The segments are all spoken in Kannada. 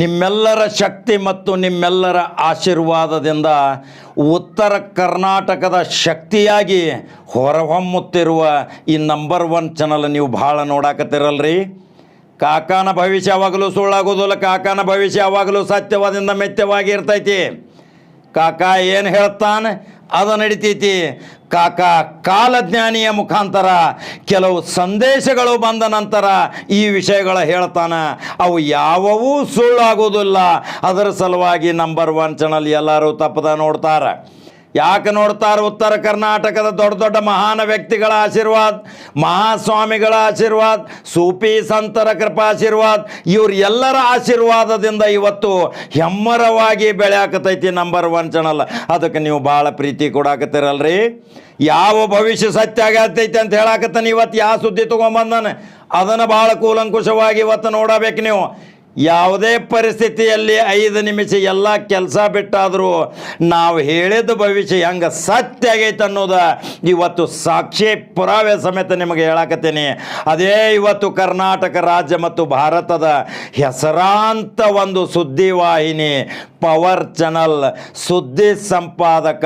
ನಿಮ್ಮೆಲ್ಲರ ಶಕ್ತಿ ಮತ್ತು ನಿಮ್ಮೆಲ್ಲರ ಆಶೀರ್ವಾದದಿಂದ ಉತ್ತರ ಕರ್ನಾಟಕದ ಶಕ್ತಿಯಾಗಿ ಹೊರಹೊಮ್ಮುತ್ತಿರುವ ಈ ನಂಬರ್ ಒನ್ ಚಾನಲ್ ನೀವು ಭಾಳ ನೋಡಾಕತ್ತಿರಲ್ರಿ. ಕಾಕಾನ ಭವಿಷ್ಯ ಯಾವಾಗಲೂ ಸುಳ್ಳಾಗೋದಿಲ್ಲ, ಕಾಕಾನ ಭವಿಷ್ಯ ಯಾವಾಗಲೂ ಸತ್ಯವಾದಿಂದ ಮೆತ್ಯವಾಗಿ ಇರ್ತೈತಿ. ಕಾಕ ಏನು ಹೇಳ್ತಾನೆ? ಅದು ನಡಿತೈತಿ. ಕಾಕ, ಕಾಲಜ್ಞಾನಿಯ ಮುಖಾಂತರ ಕೆಲವು ಸಂದೇಶಗಳು ಬಂದ ನಂತರ ಈ ವಿಷಯಗಳ ಹೇಳ್ತಾನ. ಅವು ಯಾವವೂ ಸುಳ್ಳಾಗುವುದಿಲ್ಲ ಅದರ ಸಲುವಾಗಿ ನಂಬರ್ ಒನ್ ಚಾನಲ್ ಎಲ್ಲರೂ ತಪ್ಪದ ನೋಡ್ತಾರೆ. ಯಾಕೆ ನೋಡ್ತಾರೆ ಉತ್ತರ ಕರ್ನಾಟಕದ ದೊಡ್ಡ ದೊಡ್ಡ ಮಹಾನ ವ್ಯಕ್ತಿಗಳ ಆಶೀರ್ವಾದ, ಮಹಾಸ್ವಾಮಿಗಳ ಆಶೀರ್ವಾದ, ಸೂಫಿ ಸಂತರ ಕೃಪಾಶೀರ್ವಾದ ಇವ್ರ ಎಲ್ಲರ ಆಶೀರ್ವಾದದಿಂದ ಇವತ್ತು ಹೆಮ್ಮರವಾಗಿ ಬೆಳೆಯಾಕತೈತಿ ನಂಬರ್ ಒನ್ ಚಾನಲ್ ಅದಕ್ಕೆ ನೀವು ಭಾಳ ಪ್ರೀತಿ ಕೊಡಾಕತ್ತೀರಲ್ರಿ? ಯಾವ ಭವಿಷ್ಯ ಸತ್ಯ ಆಗತೈತಿ ಅಂತ ಹೇಳಾಕತ್ತಾನೆ ಇವತ್ತು ಯಾವ ಸುದ್ದಿ ತೊಗೊಂಬಂದಾನೆ? ಅದನ್ನು ಭಾಳ ಕೂಲಂಕುಷವಾಗಿ ಇವತ್ತು ನೋಡಬೇಕು ನೀವು. ಯಾವುದೇ ಪರಿಸ್ಥಿತಿಯಲ್ಲಿ ಐದು ನಿಮಿಷ ಎಲ್ಲ ಕೆಲಸ ಬಿಟ್ಟಾದರೂ ನಾವು ಹೇಳಿದ ಭವಿಷ್ಯ ಹೆಂಗೆ ಸತ್ಯ ಆಗೈತೆ ಅನ್ನೋದು ಇವತ್ತು ಸಾಕ್ಷಿ ಪುರಾವೆ ಸಮೇತ ನಿಮಗೆ ಹೇಳಕತ್ತೀನಿ. ಅದೇ ಇವತ್ತು ಕರ್ನಾಟಕ ರಾಜ್ಯ ಮತ್ತು ಭಾರತದ ಹೆಸರಾಂತ ಒಂದು ಸುದ್ದಿವಾಹಿನಿ ಪವರ್ ಚಾನಲ್, ಸುದ್ದಿ ಸಂಪಾದಕ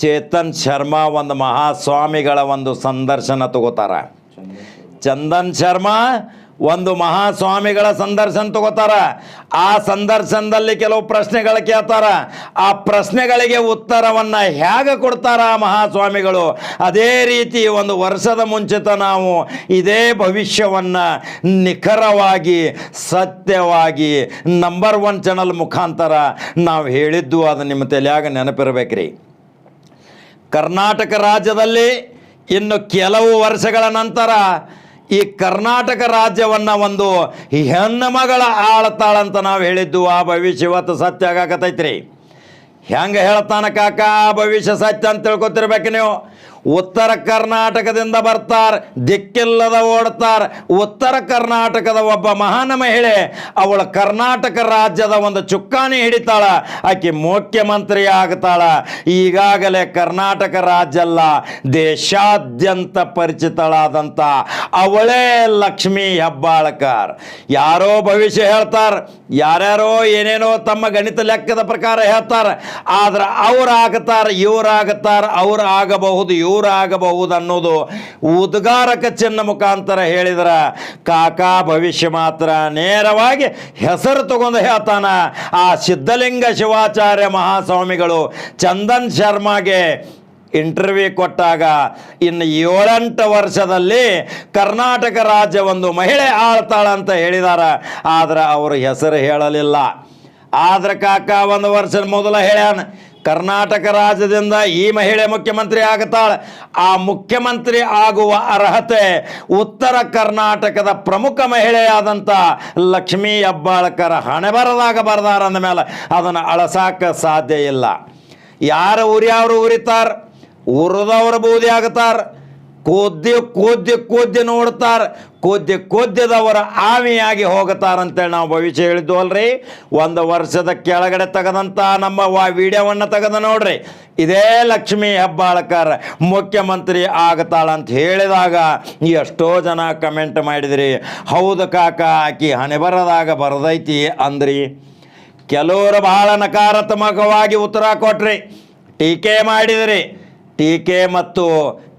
ಚೇತನ್ ಶರ್ಮಾ ಒಂದು ಮಹಾಸ್ವಾಮಿಗಳ ಒಂದು ಸಂದರ್ಶನ ತಗೋತಾರ. ಚಂದನ್ ಶರ್ಮಾ ಒಂದು ಮಹಾಸ್ವಾಮಿಗಳ ಸಂದರ್ಶನ ತಗೋತಾರ. ಆ ಸಂದರ್ಶನದಲ್ಲಿ ಕೆಲವು ಪ್ರಶ್ನೆಗಳು ಕೇಳ್ತಾರ. ಆ ಪ್ರಶ್ನೆಗಳಿಗೆ ಉತ್ತರವನ್ನು ಹೇಗೆ ಕೊಡ್ತಾರ ಆ ಮಹಾಸ್ವಾಮಿಗಳು? ಅದೇ ರೀತಿ ಒಂದು ವರ್ಷದ ಮುಂಚಿತ ನಾವು ಇದೇ ಭವಿಷ್ಯವನ್ನು ನಿಖರವಾಗಿ, ಸತ್ಯವಾಗಿ ನಂಬರ್ ಒನ್ ಚಾನಲ್ ಮುಖಾಂತರ ನಾವು ಹೇಳಿದ್ದು ಅದು ನಿಮ್ಮ ತಲೆಯಾಗ ನೆನಪಿರಬೇಕ್ರಿ. ಕರ್ನಾಟಕ ರಾಜ್ಯದಲ್ಲಿ ಇನ್ನು ಕೆಲವು ವರ್ಷಗಳ ನಂತರ ಈ ಕರ್ನಾಟಕ ರಾಜ್ಯವನ್ನು ಒಂದು ಹೆಣ್ಣು ಮಗಳ ಆಳ್ತಾಳಂತ ನಾವು ಹೇಳಿದ್ದು, ಆ ಭವಿಷ್ಯ ಇವತ್ತು ಸತ್ಯ ಆಗಾಕತೈತ್ರಿ ಹೆಂಗೆ ಹೇಳ್ತಾನ ಕಾಕ ಭವಿಷ್ಯ ಸತ್ಯ ಅಂತ ತಿಳ್ಕೊತಿರ್ಬೇಕು ನೀವು. ಉತ್ತರ ಕರ್ನಾಟಕದಿಂದ ಬರ್ತಾರೆ, ದಿಕ್ಕಿಲ್ಲದ ಓಡ್ತಾರೆ. ಉತ್ತರ ಕರ್ನಾಟಕದ ಒಬ್ಬ ಮಹಾನ ಮಹಿಳೆ, ಅವಳು ಕರ್ನಾಟಕ ರಾಜ್ಯದ ಒಂದು ಚುಕ್ಕಾಣಿ ಹಿಡಿತಾಳ. ಆಕೆ ಮುಖ್ಯಮಂತ್ರಿ ಆಗ್ತಾಳ. ಈಗಾಗಲೇ ಕರ್ನಾಟಕ ರಾಜ್ಯ ಅಲ್ಲ, ದೇಶಾದ್ಯಂತ ಪರಿಚಿತಳಾದಂಥ ಅವಳೇ ಲಕ್ಷ್ಮೀ ಹೆಬ್ಬಾಳ್ಕರ್. ಯಾರೋ ಭವಿಷ್ಯ ಹೇಳ್ತಾರೆ, ಯಾರ್ಯಾರೋ ಏನೇನೋ ತಮ್ಮ ಗಣಿತ ಲೆಕ್ಕದ ಪ್ರಕಾರ ಹೇಳ್ತಾರೆ. ಆದ್ರೆ ಅವ್ರು ಆಗ್ತಾರೆ, ಇವ್ರು ಆಗ್ತಾರೆ, ಅವ್ರು ಆಗಬಹುದು, ಇವ್ರು ಆಗಬಹುದು ಅನ್ನೋದು ಉದ್ಗಾರಕ ಚಿನ್ನ ಮುಖಾಂತರ ಹೇಳಿದ್ರ, ಕಾಕಾ, ಭವಿಷ್ಯ ಮಾತ್ರ ನೇರವಾಗಿ ಹೆಸರು ತಗೊಂಡು ಹೇಳ್ತಾನ. ಆ ಸಿದ್ಧಲಿಂಗ ಶಿವಾಚಾರ್ಯ ಮಹಾಸ್ವಾಮಿಗಳು ಚಂದನ್ ಶರ್ಮಾಗೆ ಇಂಟರ್ವ್ಯೂ ಕೊಟ್ಟಾಗ ಇನ್ನು ಏಳೆಂಟು ವರ್ಷದಲ್ಲಿ ಕರ್ನಾಟಕ ರಾಜ್ಯ ಒಂದು ಮಹಿಳೆ ಆಳ್ತಾಳ ಅಂತ ಹೇಳಿದಾರ. ಆದ್ರೆ ಅವರು ಹೆಸರು ಹೇಳಲಿಲ್ಲ. ಆದ್ರೆ ಕಾಕ ಒಂದು ವರ್ಷದ ಮೊದಲ ಹೇಳ್ಯಾನ ಕರ್ನಾಟಕ ರಾಜ್ಯದಿಂದ ಈ ಮಹಿಳೆ ಮುಖ್ಯಮಂತ್ರಿ ಆಗುತ್ತಾಳೆ. ಆ ಮುಖ್ಯಮಂತ್ರಿ ಆಗುವ ಅರ್ಹತೆ ಉತ್ತರ ಕರ್ನಾಟಕದ ಪ್ರಮುಖ ಮಹಿಳೆಯಾದಂಥ ಲಕ್ಷ್ಮೀ ಹೆಬ್ಬಾಳ್ಕರ್ ಹಣೆ ಬರದಾಗ ಬರ್ದಾರ ಅಂದ ಮೇಲೆ ಅದನ್ನು ಅಳಸಾಕ ಸಾಧ್ಯ ಇಲ್ಲ. ಯಾರು ಉರಿಯವರು ಉರಿತಾರ? ಉರಿದವ್ರ ಬೂದಿ ಆಗತಾರ ಕೋದ್ಯ ಕೋದ್ಯ ಕೋದ್ಯ ನೋಡ್ತಾರೆ. ಕೋದ್ಯ ಕೋದ್ಯದವರ ಆವಿಯಾಗಿ ಹೋಗುತ್ತಾರಂತೇಳಿ ನಾವು ಭವಿಷ್ಯ ಹೇಳಿದ್ದು ಅಲ್ರಿ. ಒಂದು ವರ್ಷದ ಕೆಳಗಡೆ ತೆಗೆದಂಥ ನಮ್ಮ ವಾ ವಿಡಿಯೋವನ್ನು ತೆಗೆದ ನೋಡ್ರಿ. ಇದೇ ಲಕ್ಷ್ಮೀ ಹೆಬ್ಬಾಳ್ಕರ್ ಮುಖ್ಯಮಂತ್ರಿ ಆಗತಾಳ ಅಂತ ಹೇಳಿದಾಗ ಎಷ್ಟೋ ಜನ ಕಮೆಂಟ್ ಮಾಡಿದ್ರಿ. ಹೌದು ಕಾಕ, ಆಕಿ ಹಣೆ ಬರದಾಗ ಬರದೈತಿ ಅಂದ್ರಿ. ಕೆಲವರು ಬಹಳ ನಕಾರಾತ್ಮಕವಾಗಿ ಉತ್ತರ ಕೊಟ್ರಿ. ಟೀಕೆ ಮಾಡಿದ್ರಿ. ಟೀಕೆ ಮತ್ತು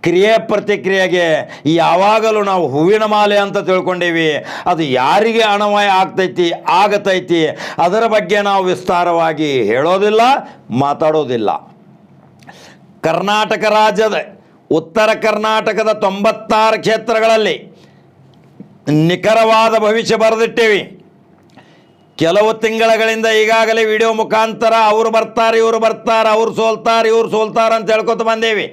ಕ್ರಿಯೆ ಪ್ರತಿಕ್ರಿಯೆಗೆ ಯಾವಾಗಲೂ ನಾವು ಹೂವಿನ ಮಾಲೆ ಅಂತ ತಿಳ್ಕೊಂಡೇವಿ. ಅದು ಯಾರಿಗೆ ಅಣವಾಯ ಆಗ್ತೈತಿ, ಆಗತೈತಿ, ಅದರ ಬಗ್ಗೆ ನಾವು ವಿಸ್ತಾರವಾಗಿ ಹೇಳೋದಿಲ್ಲ, ಮಾತಾಡೋದಿಲ್ಲ. ಕರ್ನಾಟಕ ರಾಜ್ಯದ, ಉತ್ತರ ಕರ್ನಾಟಕದ ತೊಂಬತ್ತಾರು ಕ್ಷೇತ್ರಗಳಲ್ಲಿ ನಿಖರವಾದ ಭವಿಷ್ಯ ಬರೆದಿಟ್ಟೇವಿ. ಕೆಲವು ತಿಂಗಳಗಳಿಂದ ಈಗಾಗಲೇ ವಿಡಿಯೋ ಮುಖಾಂತರ ಅವರು ಬರ್ತಾರೆ, ಇವರು ಬರ್ತಾರೆ, ಅವ್ರು ಸೋಲ್ತಾರೆ, ಇವ್ರು ಸೋಲ್ತಾರೆ ಅಂತ ಹೇಳ್ಕೊತ ಬಂದೇವಿ.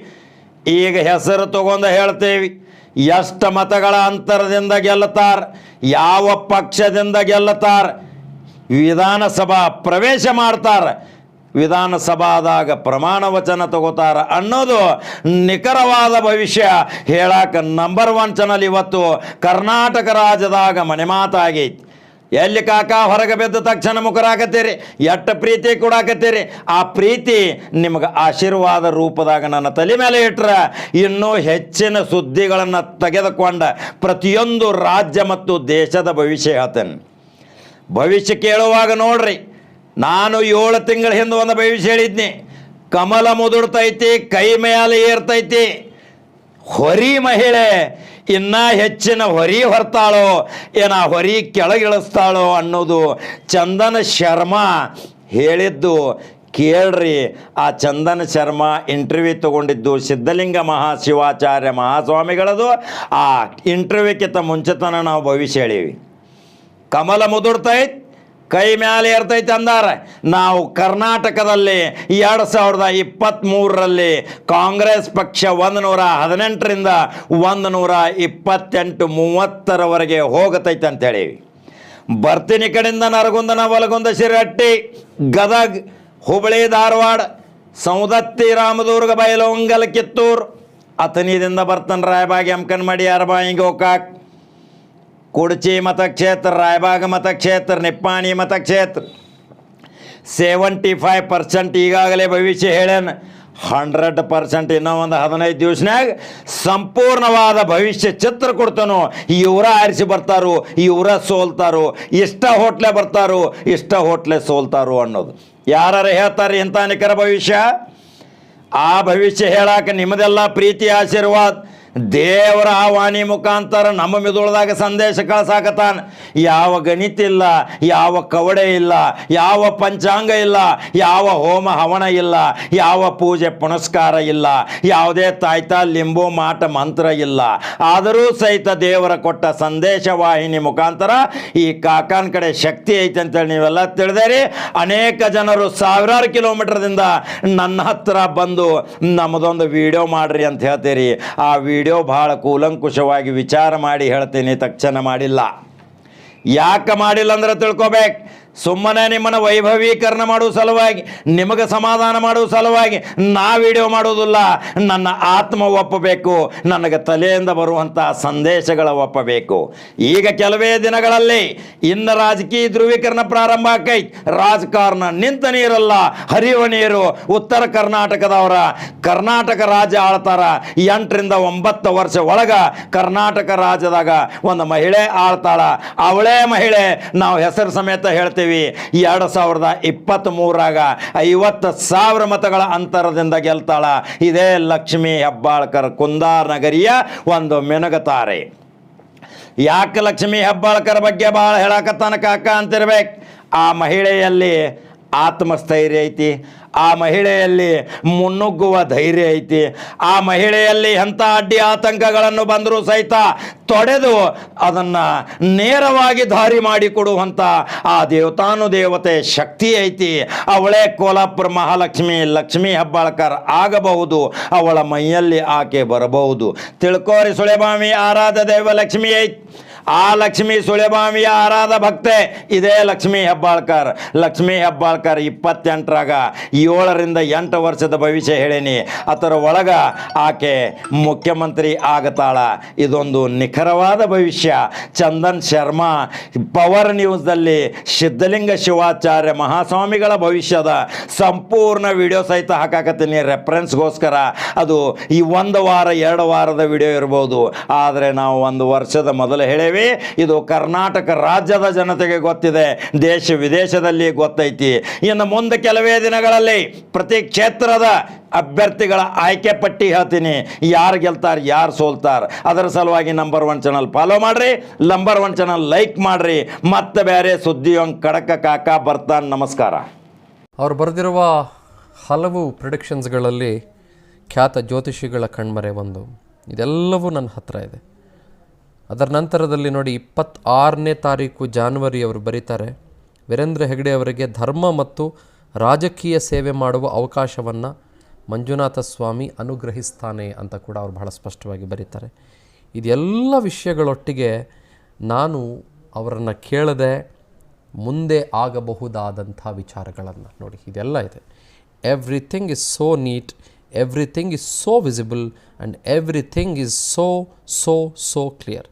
ಈಗ ಹೆಸರು ತಗೊಂಡು ಹೇಳ್ತೇವೆ. ಎಷ್ಟು ಮತಗಳ ಅಂತರದಿಂದ ಗೆಲ್ಲತಾರ, ಯಾವ ಪಕ್ಷದಿಂದ ಗೆಲ್ಲತಾರ, ವಿಧಾನಸಭಾ ಪ್ರವೇಶ ಮಾಡ್ತಾರೆ, ವಿಧಾನಸಭಾದಾಗ ಪ್ರಮಾಣ ವಚನ ತಗೋತಾರ ಅನ್ನೋದು ನಿಖರವಾದ ಭವಿಷ್ಯ. ಹೇಳಾಕ ನಂಬರ್ ಒನ್ ಚಾನಲ್ ಇವತ್ತು ಕರ್ನಾಟಕ ರಾಜ್ಯದಾಗ ಮನೆ ಮಾತಾಗೈತಿ. ಎಲ್ಲಿ ಕಾಕ ಹೊರಗೆ ಬಿದ್ದ ತಕ್ಷಣ ಮುಖರಾಕತ್ತೀರಿ ಎಷ್ಟು ಪ್ರೀತಿ ಕೊಡಾಕತ್ತೀರಿ? ಆ ಪ್ರೀತಿ ನಿಮಗೆ ಆಶೀರ್ವಾದ ರೂಪದಾಗ ನನ್ನ ತಲೆ ಮೇಲೆ ಇಟ್ರೆ ಇನ್ನೂ ಹೆಚ್ಚಿನ ಸುದ್ದಿಗಳನ್ನು ತೆಗೆದುಕೊಂಡ ಪ್ರತಿಯೊಂದು ರಾಜ್ಯ ಮತ್ತು ದೇಶದ ಭವಿಷ್ಯ ಹೇಳ್ತೇನೆ. ಭವಿಷ್ಯ ಕೇಳುವಾಗ ನೋಡ್ರಿ, ನಾನು ಏಳು ತಿಂಗಳ ಹಿಂದೆ ಒಂದು ಭವಿಷ್ಯ ಹೇಳಿದ್ನಿ. ಕಮಲ ಮುದುಡ್ತೈತಿ, ಕೈ ಮೇಲೆ ಏರ್ತೈತಿ. ಹೊರಿ ಮಹಿಳೆ ಇನ್ನ ಹೆಚ್ಚಿನ ಹೊರಿ ಹೊರ್ತಾಳೋ, ಏನ ಹೊರಿ ಕೆಳಗಿಳಿಸ್ತಾಳೋ ಅನ್ನೋದು ಚಂದನ ಶರ್ಮಾ ಹೇಳಿದ್ದು ಕೇಳ್ರಿ. ಆ ಚಂದನ ಶರ್ಮಾ ಇಂಟರ್ವ್ಯೂ ತಗೊಂಡಿದ್ದು ಸಿದ್ಧಲಿಂಗ ಮಹಾಶಿವಾಚಾರ್ಯ ಮಹಾಸ್ವಾಮಿಗಳದು. ಆ ಇಂಟರ್ವ್ಯೂಕ್ಕಿಂತ ಮುಂಚೆತನ ನಾವು ಭವಿಷ್ಯ ಹೇಳೀವಿ. ಕಮಲ ಮುದುಡ್ತೈತ್ ಕೈ ಮ್ಯಾಲೆ ಇರ್ತೈತೆ ಅಂದಾರೆ. ನಾವು ಕರ್ನಾಟಕದಲ್ಲಿ ಎರಡು ಸಾವಿರದ ಇಪ್ಪತ್ತ್ಮೂರರಲ್ಲಿ ಕಾಂಗ್ರೆಸ್ ಪಕ್ಷ ಒಂದು ನೂರ ಹದಿನೆಂಟರಿಂದ ಒಂದು ನೂರ ಇಪ್ಪತ್ತೆಂಟು ಮೂವತ್ತರವರೆಗೆ ಹೋಗತೈತೆ ಅಂತೇಳಿ ಬರ್ತೀನಿ ಕಡೆಯಿಂದ ನರಗುಂದನ ಒಲಗುಂದ ಶಿರಹಟ್ಟಿ, ಗದಗ್ ಹುಬ್ಬಳ್ಳಿ ಧಾರವಾಡ ಸೌದತ್ತಿ ರಾಮದುರ್ಗ ಬೈಲೊಂಗಲ್ ಕಿತ್ತೂರು. ಅಥನಿದಿಂದ ಬರ್ತಾನೆ ರಾಯಬಾಗಿ ಅಮ್ಕನ್ಮಡಿ ಅರಬಾಯಿ, ಗೋಕಾಕ್. ಕುಡ್ಚಿ ಮತಕ್ಷೇತ್ರ ರಾಯಬಾಗ ಮತಕ್ಷೇತ್ರ ನಿಪ್ಪಾಣಿ ಮತಕ್ಷೇತ್ರ ಸೆವೆಂಟಿ ಫೈವ್ ಪರ್ಸೆಂಟ್ ಈಗಾಗಲೇ ಭವಿಷ್ಯ ಹೇಳ್ಯಾನ ಹಂಡ್ರೆಡ್ ಪರ್ಸೆಂಟ್ ಇನ್ನೂ ಒಂದು ಹದಿನೈದು ದಿವಸನಾಗ ಸಂಪೂರ್ಣವಾದ ಭವಿಷ್ಯ ಚಿತ್ರ ಕೊಡ್ತಾನೋ. ಇವರ ಆರಿಸಿ ಬರ್ತಾರೋ, ಇವರ ಸೋಲ್ತಾರೋ, ಇಷ್ಟ ಹೋಟ್ಲೆ ಬರ್ತಾರೋ, ಇಷ್ಟ ಹೋಟ್ಲೆ ಸೋಲ್ತಾರೋ ಅನ್ನೋದು. ಯಾರು ಹೇಳ್ತಾರೆ ಇಂಥ ನಿಖರ ಭವಿಷ್ಯ? ಆ ಭವಿಷ್ಯ ಹೇಳಾಕ ನಿಮ್ಮದೆಲ್ಲ ಪ್ರೀತಿ, ಆಶೀರ್ವಾದ ದೇವರ ಆವಾಣಿ ವಾಣಿ ಮುಖಾಂತರ ನಮ್ಮ ಮಿದುಳದಾಗ ಸಂದೇಶ ಕಳ್ಸಾಕತಾನ ಯಾವ ಗಣಿತ ಇಲ್ಲ, ಯಾವ ಕವಡೆ ಇಲ್ಲ, ಯಾವ ಪಂಚಾಂಗ ಇಲ್ಲ, ಯಾವ ಹೋಮ ಹವನ ಇಲ್ಲ, ಯಾವ ಪೂಜೆ ಪುನಸ್ಕಾರ ಇಲ್ಲ, ಯಾವುದೇ ತಾಯ್ತ ಲಿಂಬು ಮಾಟ ಮಂತ್ರ ಇಲ್ಲ. ಆದರೂ ಸಹಿತ ದೇವರ ಕೊಟ್ಟ ಸಂದೇಶ ವಾಹಿನಿ ಮುಖಾಂತರ ಈ ಕಾಕಾನ್ ಕಡೆ ಶಕ್ತಿ ಐತೆ ಅಂತೇಳಿ ನೀವೆಲ್ಲ ತಿಳಿದೇರಿ. ಅನೇಕ ಜನರು ಸಾವಿರಾರು ಕಿಲೋಮೀಟರ್ದಿಂದ ನನ್ನ ಹತ್ರ ಬಂದು ನಮ್ಮದೊಂದು ವಿಡಿಯೋ ಮಾಡ್ರಿ ಅಂತ ಹೇಳ್ತೀರಿ. ಆ ವಿಡಿಯೋ ಭಾಳ ಕೂಲಂಕುಷವಾಗಿ ವಿಚಾರ ಮಾಡಿ ಹೇಳ್ತೀನಿ ತಕ್ಷಣ ಮಾಡಿಲ್ಲ. ಯಾಕೆ ಮಾಡಿಲ್ಲ ಅಂದ್ರೆ ತಿಳ್ಕೊಬೇಕು. ಸುಮ್ಮನೆ ನಿಮ್ಮನ್ನು ವೈಭವೀಕರಣ ಮಾಡುವ ಸಲುವಾಗಿ, ನಿಮಗೆ ಸಮಾಧಾನ ಮಾಡುವ ಸಲುವಾಗಿ ನಾ ವಿಡಿಯೋ ಮಾಡೋದಿಲ್ಲ. ನನ್ನ ಆತ್ಮ ಒಪ್ಪಬೇಕು, ನನಗೆ ತಲೆಯಿಂದ ಬರುವಂಥ ಸಂದೇಶಗಳ ಒಪ್ಪಬೇಕು. ಈಗ ಕೆಲವೇ ದಿನಗಳಲ್ಲಿ ಇನ್ನು ರಾಜಕೀಯ ಧ್ರುವೀಕರಣ ಪ್ರಾರಂಭ ಆಕೈತಿ. ರಾಜಕಾರಣ ನಿಂತ ನೀರಲ್ಲ, ಹರಿಯುವ ನೀರು. ಉತ್ತರ ಕರ್ನಾಟಕದವರ, ಕರ್ನಾಟಕ ರಾಜ್ಯ ಆಳ್ತಾರ. ಎಂಟರಿಂದ ಒಂಬತ್ತು ವರ್ಷ ಒಳಗ ಕರ್ನಾಟಕ ರಾಜ್ಯದಾಗ ಒಂದು ಮಹಿಳೆ ಆಳ್ತಾಳ. ಅವಳೇ ಮಹಿಳೆ. ನಾವು ಹೆಸರು ಸಮೇತ ಹೇಳ್ತೀವಿ. ಎರಡು ಸಾವಿರದ ಇಪ್ಪತ್ತ್ ಮೂರಾಗ ಐವತ್ತು ಸಾವಿರ ಮತಗಳ ಅಂತರದಿಂದ ಗೆಲ್ತಾಳ. ಇದೇ ಲಕ್ಷ್ಮೀ ಹೆಬ್ಬಾಳ್ಕರ್ ಕುಂದಾರ್ ನಗರಿಯ ಒಂದು ಮೆನಗತಾರೆ. ಯಾಕೆ ಲಕ್ಷ್ಮೀ ಹೆಬ್ಬಾಳ್ಕರ್ ಬಗ್ಗೆ ಭಾಳ ಹೇಳಕತ್ತಾನ ಕಾಕ ಅಂತಿರ್ಬೇಕು. ಆ ಮಹಿಳೆಯಲ್ಲಿ ಆತ್ಮಸ್ಥೈರ್ಯ ಐತಿ. ಆ ಮಹಿಳೆಯಲ್ಲಿ ಮುನ್ನುಗ್ಗುವ ಧೈರ್ಯ ಐತಿ. ಆ ಮಹಿಳೆಯಲ್ಲಿ ಎಂಥ ಅಡ್ಡಿ ಆತಂಕಗಳನ್ನು ಬಂದರೂ ಸಹಿತ ತೊಡೆದು ಅದನ್ನು ನೇರವಾಗಿ ದಾರಿ ಮಾಡಿಕೊಡುವಂಥ ಆ ದೇವತಾನು ದೇವತೆ ಶಕ್ತಿ ಐತಿ. ಅವಳೇ ಕೋಲಾಪುರ ಮಹಾಲಕ್ಷ್ಮಿ, ಲಕ್ಷ್ಮೀ ಹೆಬ್ಬಾಳ್ಕರ್ ಆಗಬಹುದು. ಅವಳ ಮೈಯಲ್ಲಿ ಆಕೆ ಬರಬಹುದು. ತಿಳ್ಕೋರಿ ಸುಳೆಮಾಮಿ ಆರಾಧ ದೇವ ಲಕ್ಷ್ಮಿ ಐತಿ ಆ ಲಕ್ಷ್ಮೀ ಸುಳೆಬಾಮಿಯ ಆರಾಧ ಭಕ್ತೆ, ಇದೇ ಲಕ್ಷ್ಮೀ ಹೆಬ್ಬಾಳ್ಕರ್. ಲಕ್ಷ್ಮೀ ಹೆಬ್ಬಾಳ್ಕರ್ ಇಪ್ಪತ್ತೆಂಟರಾಗ ಏಳರಿಂದ ಎಂಟು ವರ್ಷದ ಭವಿಷ್ಯ ಹೇಳೇನಿ. ಅದರ ಒಳಗ ಆಕೆ ಮುಖ್ಯಮಂತ್ರಿ ಆಗತಾಳ. ಇದೊಂದು ನಿಖರವಾದ ಭವಿಷ್ಯ. ಚಂದನ್ ಶರ್ಮಾ ಪವರ್ ನ್ಯೂಸ್ದಲ್ಲಿ ಸಿದ್ಧಲಿಂಗ ಶಿವಾಚಾರ್ಯ ಮಹಾಸ್ವಾಮಿಗಳ ಭವಿಷ್ಯದ ಸಂಪೂರ್ಣ ವಿಡಿಯೋ ಸಹಿತ ಹಾಕಾಕತ್ತೀನಿ. ರೆಫರೆನ್ಸ್ಗೋಸ್ಕರ ಅದು ಈ ಒಂದು ವಾರ, ಎರಡು ವಾರದ ವಿಡಿಯೋ ಇರ್ಬೋದು. ಆದರೆ ನಾವು ಒಂದು ವರ್ಷದ ಮೊದಲು ಇದು ಕರ್ನಾಟಕ ರಾಜ್ಯದ ಜನತೆಗೆ ಗೊತ್ತಿದೆ. ದೇಶ ವಿದೇಶದಲ್ಲಿ ಗೊತ್ತೈತಿ. ಇನ್ನು ಮುಂದೆ ಕೆಲವೇ ದಿನಗಳಲ್ಲಿ ಪ್ರತಿ ಕ್ಷೇತ್ರದ ಅಭ್ಯರ್ಥಿಗಳ ಆಯ್ಕೆ ಪಟ್ಟಿ ಹೇಳ್ತೀನಿ. ಯಾರು ಗೆಲ್ತಾರೆ, ಯಾರು ಸೋಲ್ತಾರೆ, ಅದರ ಸಲುವಾಗಿ ನಂಬರ್ ಒನ್ ಚಾನಲ್ ಫಾಲೋ ಮಾಡಿರಿ. ನಂಬರ್ ಒನ್ ಚಾನಲ್ ಲೈಕ್ ಮಾಡಿರಿ. ಮತ್ತೆ ಬೇರೆ ಸುದ್ದಿಯೊಂದು ಕಡಕ ಕಾಕ ಬರ್ತಾನೆ. ನಮಸ್ಕಾರ. ಅವ್ರು ಬರೆದಿರುವ ಹಲವು ಪ್ರಿಡಿಕ್ಷನ್ಸ್ಗಳಲ್ಲಿ ಖ್ಯಾತ ಜ್ಯೋತಿಷಿಗಳ ಕಣ್ಮರೆ ಒಂದು. ಇದೆಲ್ಲವೂ ನನ್ನ ಹತ್ತಿರ ಇದೆ. ಅದರ ನಂತರದಲ್ಲಿ ನೋಡಿ ಇಪ್ಪತ್ತಾರನೇ ತಾರೀಕು ಜಾನ್ವರಿ ಅವರು ಬರೀತಾರೆ. ವೀರೇಂದ್ರ ಹೆಗಡೆ ಅವರಿಗೆ ಧರ್ಮ ಮತ್ತು ರಾಜಕೀಯ ಸೇವೆ ಮಾಡುವ ಅವಕಾಶವನ್ನು ಮಂಜುನಾಥ ಸ್ವಾಮಿ ಅನುಗ್ರಹಿಸ್ತಾನೆ ಅಂತ ಕೂಡ ಅವರು ಬಹಳ ಸ್ಪಷ್ಟವಾಗಿ ಬರೀತಾರೆ. ಇದೆಲ್ಲ ವಿಷಯಗಳೊಟ್ಟಿಗೆ ನಾನು ಅವರನ್ನು ಕೇಳದೆ ಮುಂದೆ ಆಗಬಹುದಾದಂಥ ವಿಚಾರಗಳನ್ನು ನೋಡಿ, ಇದೆಲ್ಲ ಇದೆ. Everything is so neat everything is so visible and everything is so so so clear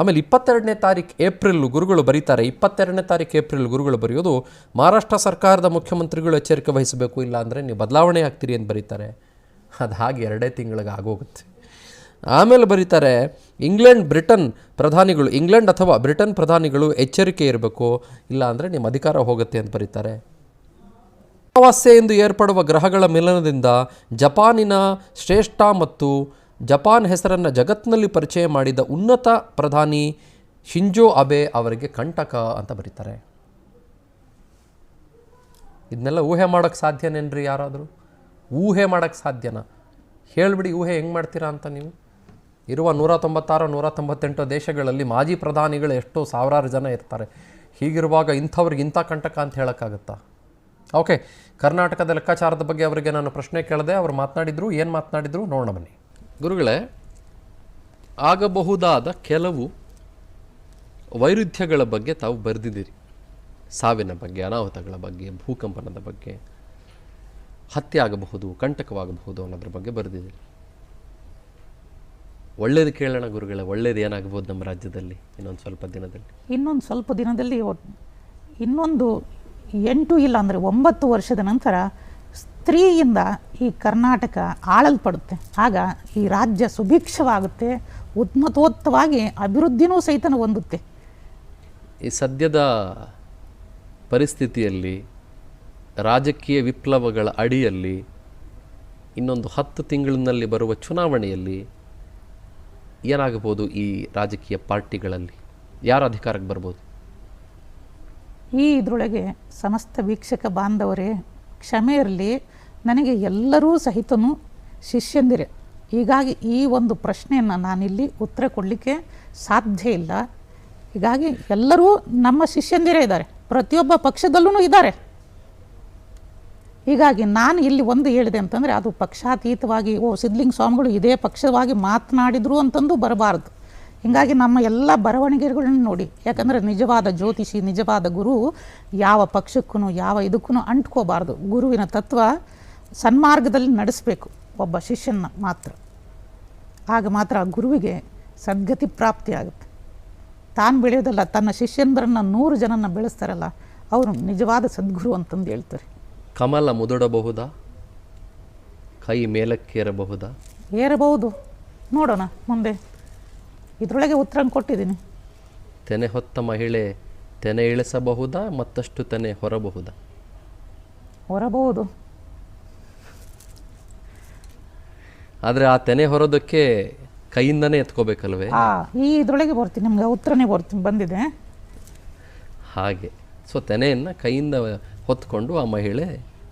ಆಮೇಲೆ ಇಪ್ಪತ್ತೆರಡನೇ ತಾರೀಕು ಏಪ್ರಿಲ್ ಗುರುಗಳು ಬರೀತಾರೆ. ಇಪ್ಪತ್ತೆರಡನೇ ತಾರೀಕು ಏಪ್ರಿಲ್ ಗುರುಗಳು ಬರೆಯೋದು ಮಹಾರಾಷ್ಟ್ರ ಸರ್ಕಾರದ ಮುಖ್ಯಮಂತ್ರಿಗಳು ಎಚ್ಚರಿಕೆ ವಹಿಸಬೇಕು, ಇಲ್ಲ ಅಂದರೆ ನೀವು ಬದಲಾವಣೆ ಆಗ್ತೀರಿ ಅಂತ ಬರೀತಾರೆ. ಅದು ಹಾಗೆ ಎರಡೇ ತಿಂಗಳಿಗೆ ಆಗೋಗುತ್ತೆ. ಆಮೇಲೆ ಬರೀತಾರೆ, ಇಂಗ್ಲೆಂಡ್ ಬ್ರಿಟನ್ ಪ್ರಧಾನಿಗಳು, ಇಂಗ್ಲೆಂಡ್ ಅಥವಾ ಬ್ರಿಟನ್ ಪ್ರಧಾನಿಗಳು ಎಚ್ಚರಿಕೆ ಇರಬೇಕು, ಇಲ್ಲ ಅಂದರೆ ನಿಮ್ಮ ಅಧಿಕಾರ ಹೋಗುತ್ತೆ ಅಂತ ಬರೀತಾರೆ. ಅಮಾವಾಸ್ಯೆ ಎಂದು ಏರ್ಪಡುವ ಗ್ರಹಗಳ ಮಿಲನದಿಂದ ಜಪಾನಿನ ಶ್ರೇಷ್ಠ ಮತ್ತು ಜಪಾನ್ ಹೆಸರನ್ನು ಜಗತ್ತಿನಲ್ಲಿ ಪರಿಚಯ ಮಾಡಿದ ಉನ್ನತ ಪ್ರಧಾನಿ ಶಿಂಜೋ ಅಬೆ ಅವರಿಗೆ ಕಂಟಕ ಅಂತ ಬರೀತಾರೆ. ಇದನ್ನೆಲ್ಲ ಊಹೆ ಮಾಡೋಕ್ಕೆ ಸಾಧ್ಯನೇನ್ರಿ ಯಾರಾದರೂ? ಊಹೆ ಮಾಡೋಕ್ಕೆ ಸಾಧ್ಯನಾ? ಹೇಳಿಬಿಡಿ ಊಹೆ ಹೆಂಗೆ ಮಾಡ್ತೀರಾ ಅಂತ ನೀವು? ಇರುವ ನೂರ ತೊಂಬತ್ತಾರು ನೂರ ತೊಂಬತ್ತೆಂಟು ದೇಶಗಳಲ್ಲಿ ಮಾಜಿ ಪ್ರಧಾನಿಗಳು ಎಷ್ಟೋ ಸಾವಿರಾರು ಜನ ಇರ್ತಾರೆ. ಹೀಗಿರುವಾಗ ಇಂಥವ್ರಿಗೆ ಇಂಥ ಕಂಟಕ ಅಂತ ಹೇಳೋಕ್ಕಾಗತ್ತಾ? ಓಕೆ, ಕರ್ನಾಟಕದ ಲೆಕ್ಕಾಚಾರದ ಬಗ್ಗೆ ಅವರಿಗೆ ನಾನು ಪ್ರಶ್ನೆ ಕೇಳಿದೆ ಅವರು ಮಾತನಾಡಿದರು, ಏನು ಮಾತನಾಡಿದರು ನೋಡೋಣ ಬನ್ನಿ. ಗುರುಗಳೇ, ಆಗಬಹುದಾದ ಕೆಲವು ವೈರುಧ್ಯಗಳ ಬಗ್ಗೆ ತಾವು ಬರೆದಿದ್ದೀರಿ. ಸಾವಿನ ಬಗ್ಗೆ, ಅನಾಹುತಗಳ ಬಗ್ಗೆ, ಭೂಕಂಪನದ ಬಗ್ಗೆ, ಹತ್ಯೆ ಆಗಬಹುದು, ಕಂಟಕವಾಗಬಹುದು ಅನ್ನೋದ್ರ ಬಗ್ಗೆ ಬರೆದಿದ್ದೀರಿ. ಒಳ್ಳೇದು ಕೇಳೋಣ ಗುರುಗಳೇ, ಒಳ್ಳೇದು ಏನಾಗಬಹುದು ನಮ್ಮ ರಾಜ್ಯದಲ್ಲಿ ಇನ್ನೊಂದು ಸ್ವಲ್ಪ ದಿನದಲ್ಲಿ? ಇನ್ನೊಂದು ಸ್ವಲ್ಪ ದಿನದಲ್ಲಿ ಇನ್ನೊಂದು ಎಂಟು ಇಲ್ಲ ಅಂದರೆ ಒಂಬತ್ತು ವರ್ಷದ ನಂತರ ಸ್ತ್ರೀಯಿಂದ ಈ ಕರ್ನಾಟಕ ಆಳಲ್ಪಡುತ್ತೆ. ಆಗ ಈ ರಾಜ್ಯ ಸುಭಿಕ್ಷವಾಗುತ್ತೆ ಉತ್ಮತೋತ್ತವಾಗಿ ಅಭಿವೃದ್ಧಿನೂ ಸಹಿತ ಹೊಂದುತ್ತೆ. ಈ ಸದ್ಯದ ಪರಿಸ್ಥಿತಿಯಲ್ಲಿ ರಾಜಕೀಯ ವಿಪ್ಲವಗಳ ಅಡಿಯಲ್ಲಿ ಇನ್ನೊಂದು ಹತ್ತು ತಿಂಗಳಿನಲ್ಲಿ ಬರುವ ಚುನಾವಣೆಯಲ್ಲಿ ಏನಾಗಬಹುದು ಈ ರಾಜಕೀಯ ಪಾರ್ಟಿಗಳಲ್ಲಿ? ಯಾರು ಅಧಿಕಾರಕ್ಕೆ ಬರ್ಬೋದು? ಈ ಇದರೊಳಗೆ ಸಮಸ್ತ ವೀಕ್ಷಕ ಬಾಂಧವರೇ ಕ್ಷಮೆ ಇರಲಿ. ನನಗೆ ಎಲ್ಲರೂ ಸಹಿತನು ಶಿಷ್ಯಂದಿರೆ. ಹೀಗಾಗಿ ಈ ಒಂದು ಪ್ರಶ್ನೆಯನ್ನು ನಾನಿಲ್ಲಿ ಉತ್ತರ ಕೊಡಲಿಕ್ಕೆ ಸಾಧ್ಯ ಇಲ್ಲ. ಹೀಗಾಗಿ ಎಲ್ಲರೂ ನಮ್ಮ ಶಿಷ್ಯಂದಿರೇ ಇದ್ದಾರೆ. ಪ್ರತಿಯೊಬ್ಬ ಪಕ್ಷದಲ್ಲೂ ಇದ್ದಾರೆ. ಹೀಗಾಗಿ ನಾನು ಇಲ್ಲಿ ಒಂದು ಹೇಳಿದೆ ಅಂತಂದರೆ ಅದು ಪಕ್ಷಾತೀತವಾಗಿ, ಓ ಸಿದ್ಲಿಂಗ ಸ್ವಾಮಿಗಳು ಇದೇ ಪಕ್ಷವಾಗಿ ಮಾತನಾಡಿದ್ರು ಅಂತಂದು ಬರಬಾರ್ದು. ಹೀಗಾಗಿ ನಮ್ಮ ಎಲ್ಲ ಬರವಣಿಗೆಗಳನ್ನ ನೋಡಿ. ಯಾಕಂದರೆ ನಿಜವಾದ ಜ್ಯೋತಿಷಿ, ನಿಜವಾದ ಗುರು ಯಾವ ಪಕ್ಷಕ್ಕೂ ಯಾವ ಇದಕ್ಕೂ ಅಂಟ್ಕೋಬಾರ್ದು. ಗುರುವಿನ ತತ್ವ ಸನ್ಮಾರ್ಗದಲ್ಲಿ ನಡೆಸಬೇಕು ಒಬ್ಬ ಶಿಷ್ಯನ ಮಾತ್ರ. ಆಗ ಮಾತ್ರ ಆ ಗುರುವಿಗೆ ಸದ್ಗತಿ ಪ್ರಾಪ್ತಿ ಆಗುತ್ತೆ ತಾನು ಬೆಳೆಯೋದಲ್ಲ ತನ್ನ ಶಿಷ್ಯಂದ್ರನ್ನ ನೂರು ಜನನ ಬೆಳೆಸ್ತಾರಲ್ಲ ಅವರು ನಿಜವಾದ ಸದ್ಗುರು ಅಂತಂದು ಹೇಳ್ತಾರೆ. ಕಮಲ ಮುದುಡಬಹುದಾ? ಕೈ ಮೇಲಕ್ಕೇರಬಹುದಾ? ಏರಬಹುದು. ನೋಡೋಣ ಮುಂದೆ. ಇದರೊಳಗೆ ಉತ್ತರ ಕೊಟ್ಟಿದ್ದೀನಿ. ತೆನೆ ಹೊತ್ತ ಮಹಿಳೆ ತೆನೆ ಇಳಿಸಬಹುದಾ? ಮತ್ತಷ್ಟು ತೆನೆ ಹೊರಬಹುದಾ? ಹೊರಬಹುದು. ಆದರೆ ಆ ತೆನೆ ಹೊರೋದಕ್ಕೆ ಕೈಯಿಂದನೇ ಎತ್ಕೋಬೇಕಲ್ವೇ? ಆ ಈ ಇದ್ರೊಳಗೆ ಬರ್ತೀನಿ ನಿಮ್ಗೆ ಉತ್ತರನೇ ಬರ್ತೀನಿ ಬಂದಿದೆ. ಹಾಗೆ. ಸೊ ತೆನೆಯನ್ನು ಕೈಯಿಂದ ಹೊತ್ಕೊಂಡು ಆ ಮಹಿಳೆ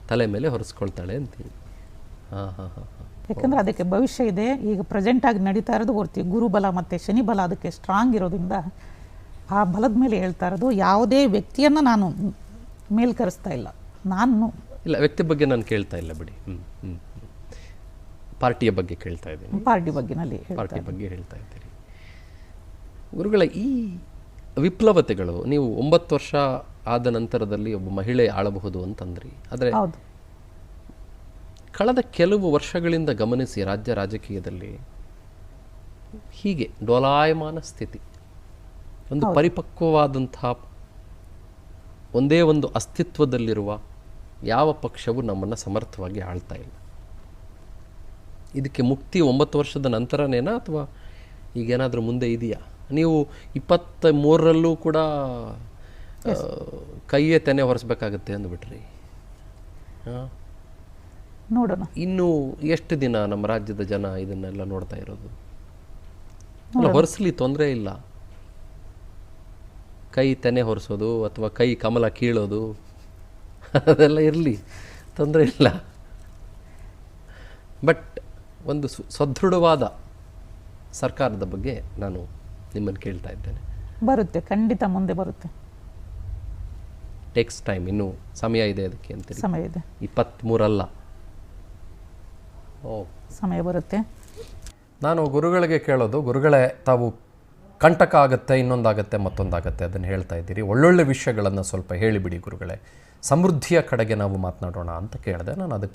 ತಲೆ ಮೇಲೆ ಹೊರಿಸ್ಕೊಳ್ತಾಳೆ ಅಂತೀವಿ ಹಾಂ ಹಾಂ ಹಾಂ ಹಾಂ. ಯಾಕಂದರೆ ಅದಕ್ಕೆ ಭವಿಷ್ಯ ಇದೆ ಈಗ ಪ್ರೆಸೆಂಟ್ ಆಗಿ ನಡೀತಾ ಇರೋದು ಬರ್ತೀವಿ ಗುರುಬಲ ಮತ್ತು ಶನಿ ಬಲ ಅದಕ್ಕೆ ಸ್ಟ್ರಾಂಗ್ ಇರೋದ್ರಿಂದ ಆ ಬಲದ ಮೇಲೆ ಹೇಳ್ತಾ ಇರೋದು ಯಾವುದೇ ವ್ಯಕ್ತಿಯನ್ನು ನಾನು ಮೇಲ್ಕರಿಸ್ತಾ ಇಲ್ಲ. ನಾನು ಇಲ್ಲ ವ್ಯಕ್ತಿ ಬಗ್ಗೆ ನಾನು ಕೇಳ್ತಾ ಇಲ್ಲ ಬಿಡಿ. ಹ್ಞೂ ಹ್ಞೂ ಪಾರ್ಟಿಯ ಬಗ್ಗೆ ಕೇಳ್ತಾ ಇದ್ದೀನಿ. ಪಾರ್ಟಿ ಬಗ್ಗೆನಲ್ಲಿ ಪಾರ್ಟಿ ಬಗ್ಗೆ ಹೇಳ್ತಾ ಇದ್ದೀರಿ. ಗುರುಗಳ ಈ ವಿಪ್ಲವತೆಗಳು ನೀವು ಒಂಬತ್ತು ವರ್ಷ ಆದ ನಂತರದಲ್ಲಿ ಒಬ್ಬ ಮಹಿಳೆ ಆಳಬಹುದು ಅಂತಂದ್ರಿ. ಆದರೆ ಕಳೆದ ಕೆಲವು ವರ್ಷಗಳಿಂದ ಗಮನಿಸಿ ರಾಜ್ಯ ರಾಜಕೀಯದಲ್ಲಿ ಹೀಗೆ ಡೋಲಾಯಮಾನ ಸ್ಥಿತಿ. ಒಂದು ಪರಿಪಕ್ವವಾದಂಥ ಒಂದೇ ಒಂದು ಅಸ್ತಿತ್ವದಲ್ಲಿರುವ ಯಾವ ಪಕ್ಷವು ನಮ್ಮನ್ನು ಸಮರ್ಥವಾಗಿ ಆಳ್ತಾ ಇಲ್ಲ. ಇದಕ್ಕೆ ಮುಕ್ತಿ ಒಂಬತ್ತು ವರ್ಷದ ನಂತರನೇನಾ ಅಥವಾ ಈಗೇನಾದರೂ ಮುಂದೆ ಇದೆಯಾ? ನೀವು ಇಪ್ಪತ್ತ ಮೂರರಲ್ಲೂ ಕೂಡ ಕೈಯೇ ತೆನೆ ಹೊರಿಸ್ಬೇಕಾಗತ್ತೆ ಅಂದ್ಬಿಟ್ರಿ. ಹಾಂ? ನೋಡೋಣ. ಇನ್ನು ಎಷ್ಟು ದಿನ ನಮ್ಮ ರಾಜ್ಯದ ಜನ ಇದನ್ನೆಲ್ಲ ನೋಡ್ತಾ ಇರೋದು? ಅಲ್ಲ ಹೊರಿಸ್ಲಿ ತೊಂದರೆ ಇಲ್ಲ. ಕೈ ತೆನೆ ಹೊರಿಸೋದು ಅಥವಾ ಕೈ ಕಮಲ ಕೀಳೋದು ಅದೆಲ್ಲ ಇರಲಿ. ತೊಂದರೆ ಇಲ್ಲ. ಬಟ್ ಒಂದು ಸು ಸದೃಢವಾದ ಸರ್ಕಾರದ ಬಗ್ಗೆ ನಾನು ನಿಮ್ಮನ್ನು ಕೇಳ್ತಾ ಇದ್ದೇನೆ. ಬರುತ್ತೆ ಖಂಡಿತ ಮುಂದೆ ಬರುತ್ತೆ. ಟೇಕ್ಸ್ ಟೈಮ್ ಇನ್ನೂ ಸಮಯ ಇದೆ ಅದಕ್ಕೆ ಅಂತ ಸಮಯ ಇದೆ. ಇಪ್ಪತ್ತ್ಮೂರಲ್ಲ. ಓ. ಸಮಯ ಬರುತ್ತೆ. ನಾನು ಗುರುಗಳಿಗೆ ಕೇಳೋದು ಗುರುಗಳೇ ತಾವು ಕಂಟಕ ಆಗುತ್ತೆ ಇನ್ನೊಂದಾಗತ್ತೆ ಮತ್ತೊಂದಾಗತ್ತೆ ಅದನ್ನು ಹೇಳ್ತಾ ಇದ್ದೀರಿ. ಒಳ್ಳೊಳ್ಳೆ ವಿಷಯಗಳನ್ನು ಸ್ವಲ್ಪ ಹೇಳಿಬಿಡಿ ಗುರುಗಳೇ. ಸಮೃದ್ಧಿಯ ಕಡೆಗೆ ನಾವು ಮಾತನಾಡೋಣ ಅಂತ ಕೇಳಿದೆ. ನಾನು ಅದಕ್ಕೆ